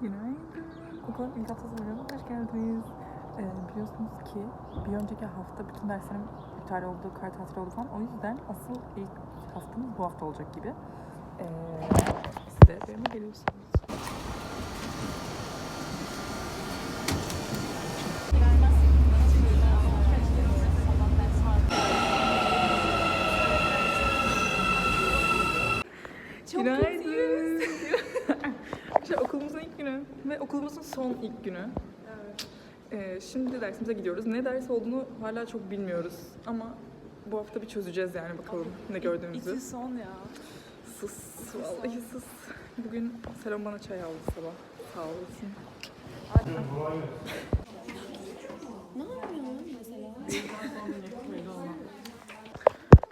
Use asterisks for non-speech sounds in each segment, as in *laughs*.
Günaydın. Okulun ilk haftası vlogu hoş geldiniz. Ee, biliyorsunuz ki bir önceki hafta bütün derslerim iptal oldu, kar tatili oldu falan. O yüzden asıl ilk haftamız bu hafta olacak gibi. Ee, siz de benimle geliyorsunuz. Günaydın. işte okulumuzun ilk günü ve okulumuzun son ilk günü. Ee, şimdi dersimize gidiyoruz. Ne ders olduğunu hala çok bilmiyoruz ama bu hafta bir çözeceğiz yani bakalım ne gördüğümüzü. İki son ya. Sus, vallahi sus. Bugün Selam bana çay aldı sabah. Sağ olasın. Ne yapıyorsun mesela?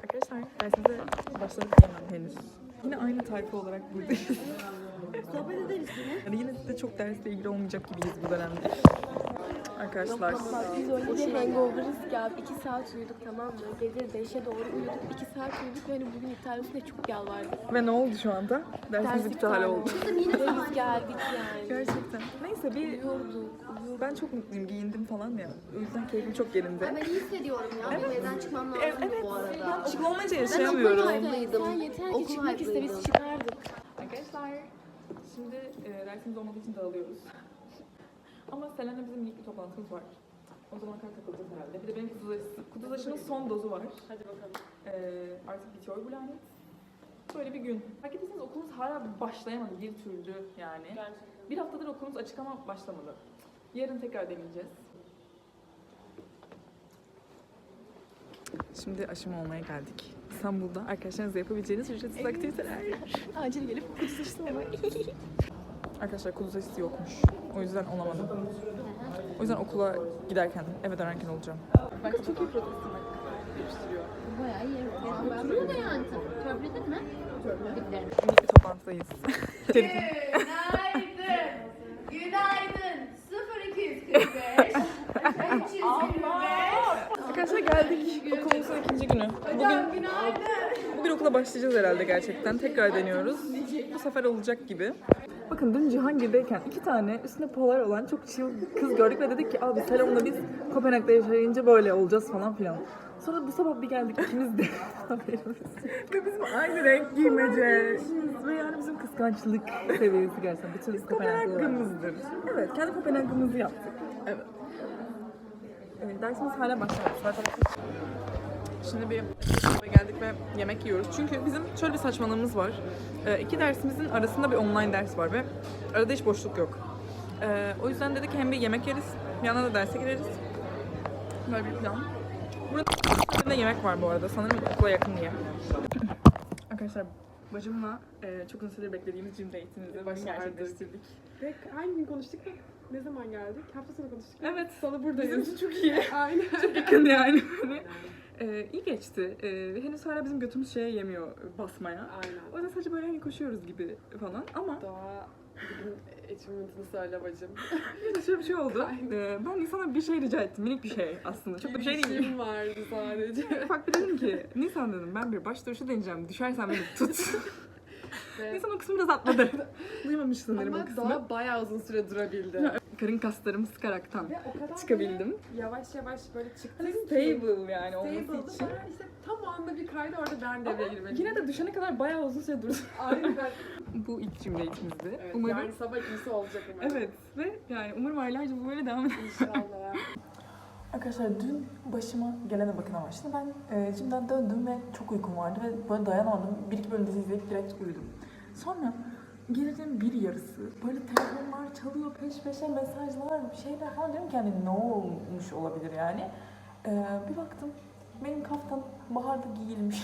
Arkadaşlar dersimize başladık hemen henüz. Yine aynı tayfa olarak buradayız. Sohbet ederiz yine. Yani yine de çok dersle ilgili olmayacak gibiyiz bu dönemde. Arkadaşlar. Bak biz öyle bir hangover'ız ki abi 2 saat uyuduk tamam mı? Gece 5'e doğru uyuduk 2 saat uyuduk ve hani bugün iptal olsun çok yalvardık. Ve ne oldu şu anda? Dersimiz Ders iptal oldu. Yine biz geldik yani. Gerçekten. Neyse bir Uyuyorduk. ben çok mutluyum giyindim falan ya. O yüzden keyfim çok yerinde. Ben iyi hissediyorum ya. Benim evden çıkmam lazım Evet, evet. bu arada. Ben yaşayamıyorum. okul hype'lıydım. Sen yeter ki çıkmak iste biz çıkardık. Arkadaşlar şimdi e, dersimiz olmadığı için dağılıyoruz. Ama Selen'le bizim minik bir toplantımız var. O zaman kadar takılacağız herhalde. Bir de benim kuduz aşısı. Kuduz aşının son dozu var. Hadi bakalım. E, artık bitiyor bu lanet. Böyle bir gün. Fark ettiyseniz okulumuz hala başlayamadı bir türlü yani. Bir haftadır okulumuz açık ama başlamadı. Yarın tekrar deneyeceğiz. Şimdi aşımı olmaya geldik. İstanbul'da arkadaşlarınızla yapabileceğiniz ücretsiz aktiviteler. *laughs* Acil gelip kuduz aşısı olmak. Arkadaşlar kuduz aşısı yokmuş. O yüzden olamadım. O yüzden okula giderken, eve dönerken olacağım. Bence çok iyi protestim Bayağı iyi. Oturuyor da yani. Törpüledin mi? Törpüledim. Minik bir toplantıdayız. *laughs* Günaydın. Günaydın. 0245 325 Arkadaşlar geldik. Okulumuzun ikinci günü. Bugün, Günaydın. bugün okula başlayacağız herhalde gerçekten. Tekrar deniyoruz. Bu sefer olacak gibi. Bakın dün Cihangir'deyken iki tane üstünde polar olan çok chill kız gördük ve dedik ki abi Selam'la biz Kopenhag'da yaşayınca böyle olacağız falan filan. Sonra bu sabah bir geldik ikimiz de *laughs* haberimiz. Ve bizim aynı renk giymece. Ve yani bizim kıskançlık seviyesi gerçekten. Bütün biz Kopenhag'ımızdır. Evet, kendi Kopenhag'ımızı yaptık. Evet. Evet, dersimiz hala başlamadı. Zaten Şimdi bir geldik ve yemek yiyoruz. Çünkü bizim şöyle bir saçmalığımız var. Ee, iki dersimizin arasında bir online ders var ve arada hiç boşluk yok. Ee, o yüzden dedik hem bir yemek yeriz, yandan da derse gireriz. Böyle bir plan. Burada yemek var bu arada. Sanırım okula yakın diye. Arkadaşlar bacımla e, çok uzun süredir beklediğimiz gym date'imizi gerçekleştirdik. Ve hangi gün konuştuk? Ne zaman geldik? Hafta sonu konuştuk. Evet. Salı buradayız. Bizim için çok iyi. *laughs* Aynen. yakın yani. Hani, e, iyi geçti. E, henüz hala bizim götümüz şeye yemiyor basmaya. Aynen. O yüzden sadece böyle hani koşuyoruz gibi falan ama Doğa bugün achievement'ını söyle bacım. *laughs* yine şöyle bir şey oldu. E, ben insana bir şey rica ettim. Minik bir şey aslında. Çok da bir şey değil. İşim vardı sadece. *laughs* Ufak bir dedim ki Nisan dedim ben bir baş duruşu deneyeceğim. Düşersen beni tut. *laughs* Ve- Nisan o kısmı biraz atladı. Duymamış sanırım o Ama kısmı. Doğa bayağı uzun süre durabildi. Karın kaslarımı sıkaraktan Ve o kadar çıkabildim. yavaş yavaş böyle çıktı. Hani ki- stable yani olması için. İşte tam o anda bir kaydı orada ben devreye girmeliyim. Yine de düşene kadar bayağı uzun süre durdum. *laughs* Aynen. Bu ilk gym date'imizdi. Evet, Umarım yarın sabah iyisi olacak umarım. Evet ve yani umarım aylarca bu böyle devam eder. İnşallah. *laughs* Arkadaşlar dün başıma gelene bakın ama şimdi ben e, şimdiden döndüm ve çok uykum vardı ve böyle dayanamadım. Bir iki bölüm dizi izleyip direkt uyudum. Sonra gecenin bir yarısı böyle telefonlar çalıyor peş peşe mesajlar bir şeyler falan diyorum ki hani ne olmuş olabilir yani. E, bir baktım benim kaftan baharda giyilmiş.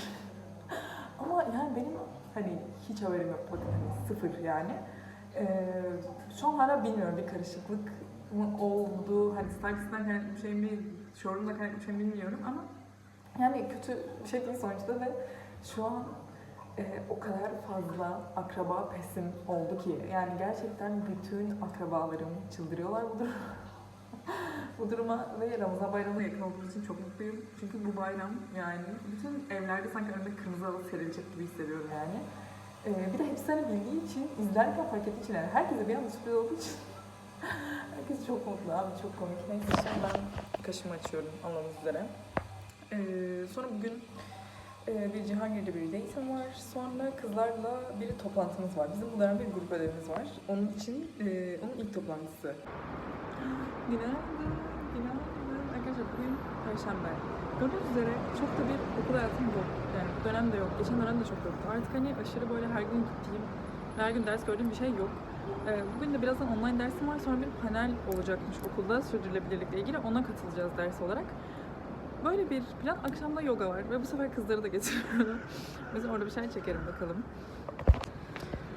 *laughs* ama yani benim hani hiç haberim yok bakın hani sıfır yani. E, şu an hala bilmiyorum bir karışıklık mı oldu, hani stylist'ten kaynaklı bir şey mi, showroom'da kaynaklı bir şey mi bilmiyorum ama yani kötü bir şey değil sonuçta ve şu an e, o kadar fazla akraba pesim oldu ki yani gerçekten bütün akrabalarım çıldırıyorlar bu duruma. *laughs* bu duruma ve Ramazan bayramına yakın olduğumuz için çok mutluyum. Çünkü bu bayram yani bütün evlerde sanki önünde kırmızı halı serilecek gibi hissediyorum yani. Ee, bir de hepsi hani bildiği için, izlerken fark ettiği için yani herkese bir anda sürpriz olduğu için *laughs* herkes çok mutlu abi, çok komik. Neyse şimdi ben kaşımı açıyorum anladığınız üzere. Ee, sonra bugün bir Cihangir'de bir date'im var. Sonra kızlarla bir toplantımız var. Bizim bu dönem bir grup ödevimiz var. Onun için e, onun ilk toplantısı. Günaydın, günaydın. Arkadaşlar bugün Perşembe. Gördüğünüz üzere çok da bir okul hayatım yok. Yani dönem de yok. Geçen dönem de çok yoktu. Artık hani aşırı böyle her gün gittiğim, her gün ders gördüğüm bir şey yok. Ee, bugün de birazdan online dersim var. Sonra bir panel olacakmış okulda sürdürülebilirlikle ilgili. Ona katılacağız ders olarak. Böyle bir plan. Akşamda yoga var ve bu sefer kızları da getiriyorum. *laughs* yüzden orada bir şey çekerim bakalım.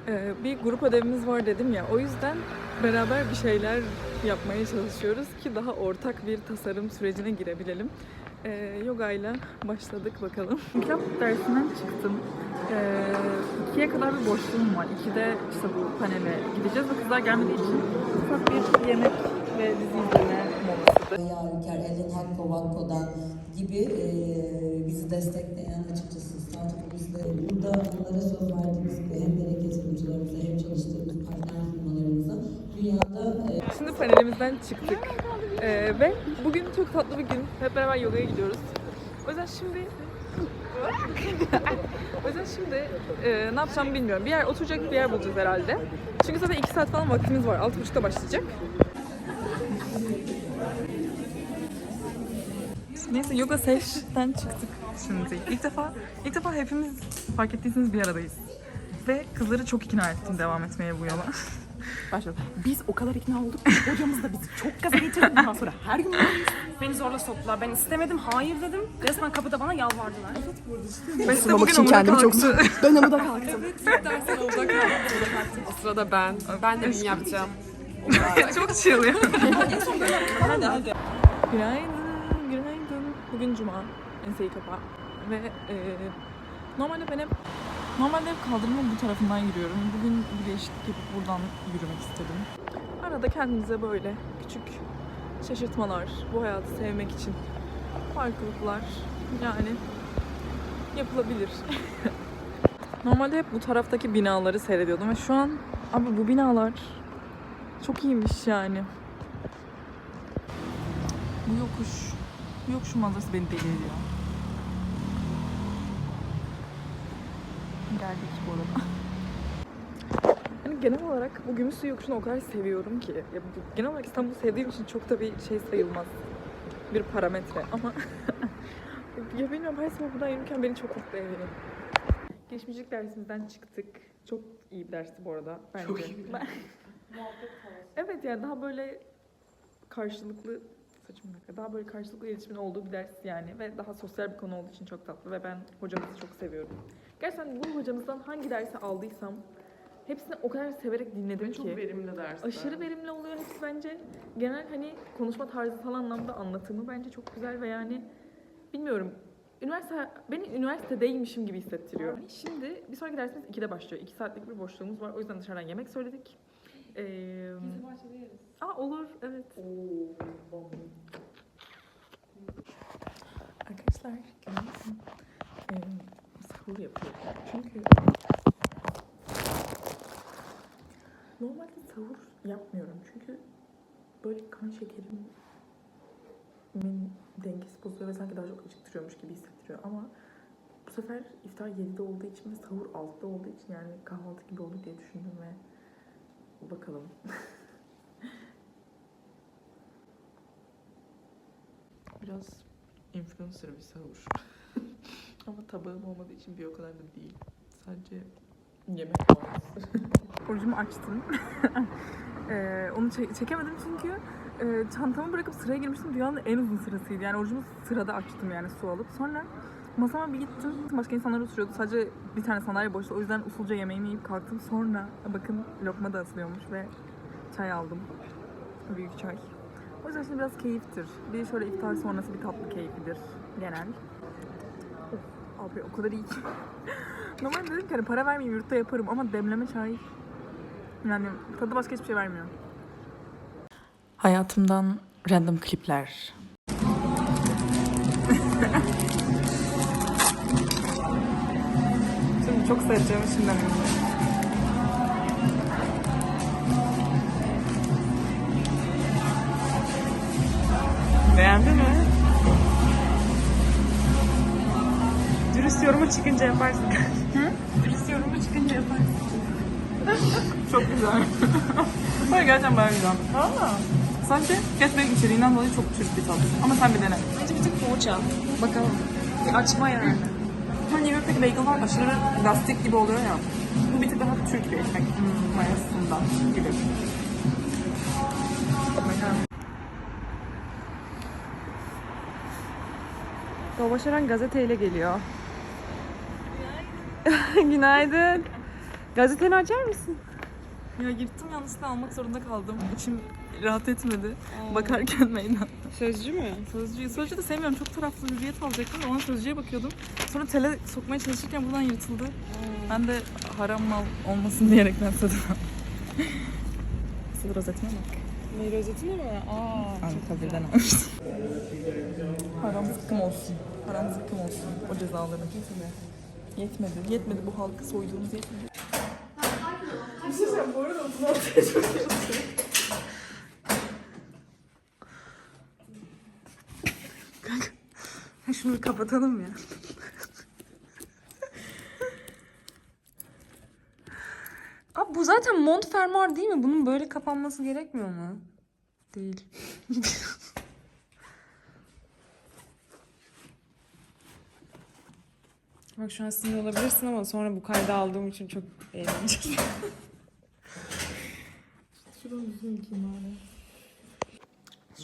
Ee, bir grup ödevimiz var dedim ya. O yüzden beraber bir şeyler yapmaya çalışıyoruz ki daha ortak bir tasarım sürecine girebilelim. Ee, yoga ile başladık bakalım. *laughs* Kitap dersinden çıktım. Ee, ikiye kadar bir boşluğum var. İkide işte bu panele gideceğiz ve kızlar gelmediği için ufak bir yemek ve dizi izleme molasıdır. Yadigar, Ellen Hakko, Vakko'dan gibi e, bizi destekleyen açıkçası startup'ımızda burada onlara söz verdiğimiz gibi hem gerek yatırımcılarımıza hem çalıştığımız partner firmalarımıza dünyada e, Şimdi panelimizden çıktık Ee, ve bugün çok tatlı bir gün. Hep beraber yogaya gidiyoruz. O yüzden şimdi *laughs* o yüzden şimdi e, ne yapacağımı bilmiyorum. Bir yer oturacak bir yer bulacağız herhalde. Çünkü zaten 2 saat falan vaktimiz var. 6.30'da başlayacak. Neyse yoga session çıktık şimdi. İlk defa ilk defa hepimiz fark ettiyseniz bir aradayız. Ve kızları çok ikna ettim devam etmeye bu yola. *laughs* Başladım. Biz o kadar ikna olduk ki hocamız da bizi çok gaza getirdi. Bundan sonra her gün buradayız. Beni zorla soktular. Ben istemedim. Hayır dedim. Resmen kapıda bana yalvardılar. Ben de bugün kendimi çok Ben amuda kalktım. O sırada ben. Ben de bin yapacağım. *laughs* Çok *laughs* günaydın, günaydın. Bugün cuma, enseyi kapa. Ve e, normalde ben hep, normalde hep kaldırımın bu tarafından yürüyorum. Bugün bir değişiklik yapıp buradan yürümek istedim. Arada kendimize böyle küçük şaşırtmalar, bu hayatı sevmek için farklılıklar yani yapılabilir. *laughs* Normalde hep bu taraftaki binaları seyrediyordum ve şu an abi bu binalar çok iyiymiş yani. Bu yokuş, bu yokuş manzarası beni deli ediyor. Geldik bu arada. *laughs* Yani genel olarak bu Gümüşsu yokuşunu o kadar seviyorum ki. Ya bu, genel olarak İstanbul'u sevdiğim için çok da bir şey sayılmaz. Bir parametre ama *laughs* ya bilmiyorum her sabah buradan yürürken beni çok mutlu ediyor. Gelişmişlik dersimizden çıktık. Çok iyi bir dersti bu arada bence. Çok iyi *laughs* Evet yani daha böyle karşılıklı saçım dakika, daha böyle karşılıklı iletişimin olduğu bir ders yani ve daha sosyal bir konu olduğu için çok tatlı ve ben hocamızı çok seviyorum. Gerçekten bu hocamızdan hangi dersi aldıysam hepsini o kadar severek dinledim ki. verimli ders. Aşırı verimli oluyor hepsi bence. Genel hani konuşma tarzı falan anlamda anlatımı bence çok güzel ve yani bilmiyorum. Üniversite, beni üniversitedeymişim gibi hissettiriyor. Şimdi bir sonraki dersimiz 2'de başlıyor. 2 saatlik bir boşluğumuz var. O yüzden dışarıdan yemek söyledik. Ee, Aa olur, evet. Arkadaşlar, günaydın. Ee, sahur yapıyorum. Çünkü normalde sahur yapmıyorum. Çünkü böyle kan şekerimin dengesi bozuluyor ve sanki daha çok acıktırıyormuş gibi hissettiriyor. Ama bu sefer iftar 7'de olduğu için ve sahur 6'da olduğu için yani kahvaltı gibi olur diye düşündüm ve bakalım. *laughs* Biraz influencer bir sahur. *laughs* Ama tabağım olmadığı için bir o kadar da değil. Sadece yemek var. *laughs* Orucumu açtım. *laughs* Ee, onu çe- çekemedim çünkü e, çantamı bırakıp sıraya girmiştim. Dünyanın en uzun sırasıydı. Yani orucumu sırada açtım yani su alıp. Sonra masama bir gittim. Başka insanlar oturuyordu. Sadece bir tane sandalye boştu. O yüzden usulca yemeğimi yiyip kalktım. Sonra bakın lokma da asılıyormuş ve çay aldım. Büyük çay. O yüzden şimdi biraz keyiftir. Bir şöyle iftar sonrası bir tatlı keyfidir genel. Of, abi o kadar iyi ki. *laughs* Normalde dedim ki hani para vermeyeyim yurtta yaparım ama demleme çay yani tadı başka hiçbir şey vermiyor. Hayatımdan random klipler. *laughs* Şimdi çok seveceğim şimdiden Beğendin mi? Dürüst yoruma çıkınca yaparsın. Dürüst yoruma çıkınca yaparsın. *laughs* Çok güzel. *laughs* Hayır gerçekten bayağı güzel. Aa. Sanki kesmeyin içeriğinden dolayı çok Türk bir tadı. Ama sen bir dene. Bence bir tık poğaça. Bakalım. Bir açma yani. Hani New York'taki bagel'lar aşırı lastik gibi oluyor ya. Bu bir tık daha Türk bir ekmek mayasından gibi. Dolaşaran gazeteyle geliyor. *laughs* Günaydın. Gazeteni açar mısın? Ya yırttım yanlışlıkla almak zorunda kaldım. İçim rahat etmedi. Bakarken meydan. Sözcü mü? Sözcüyü. Sözcü de sevmiyorum. Çok taraflı hürriyet alacaktım. Ona sözcüye bakıyordum. Sonra tele sokmaya çalışırken buradan yırtıldı. Ben de haram mal olmasın diyerekten satın aldım. Sıfır rozetine bak. Ne rozeti mi? Aa. Antalya'dan almıştım. *laughs* Haram zıkkım olsun. Haram zıkkım olsun. O cezaların. Yetmedi. Yetmedi. Bu halkı soyduğumuz yetmedi. *laughs* Şunu bir kapatalım ya. Abi bu zaten mont fermuar değil mi? Bunun böyle kapanması gerekmiyor mu? Değil. *laughs* Bak şu an sinir olabilirsin ama sonra bu kaydı aldığım için çok eğlenceli. *laughs*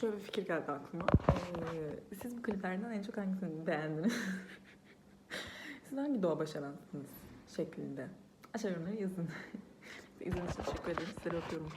Şöyle bir fikir geldi aklıma. Ee, siz bu kliplerden en çok hangisini beğendiniz? *laughs* siz hangi doğa başaransınız şeklinde? Aşağı yorumları yazın. İzlediğiniz için teşekkür ederim. Sizleri öpüyorum.